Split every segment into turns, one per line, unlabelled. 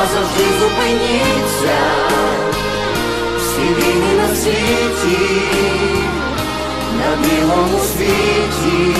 Назавжди зупиніться, всі війни на світі, на білому світі,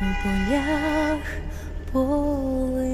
у полях полини.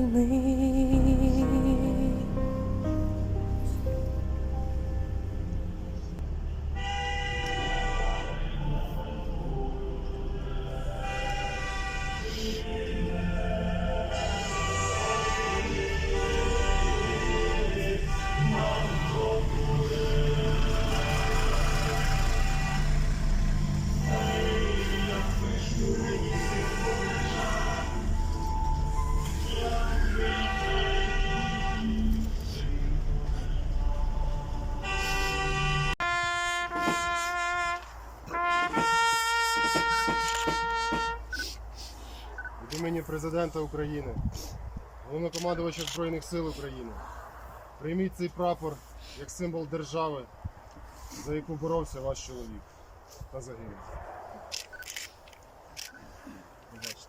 Президента України, головнокомандувача Збройних сил України. Прийміть цей прапор як символ держави, за яку боровся ваш чоловік та загинув. Побачите.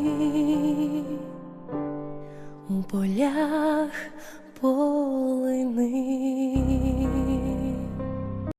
полях полини.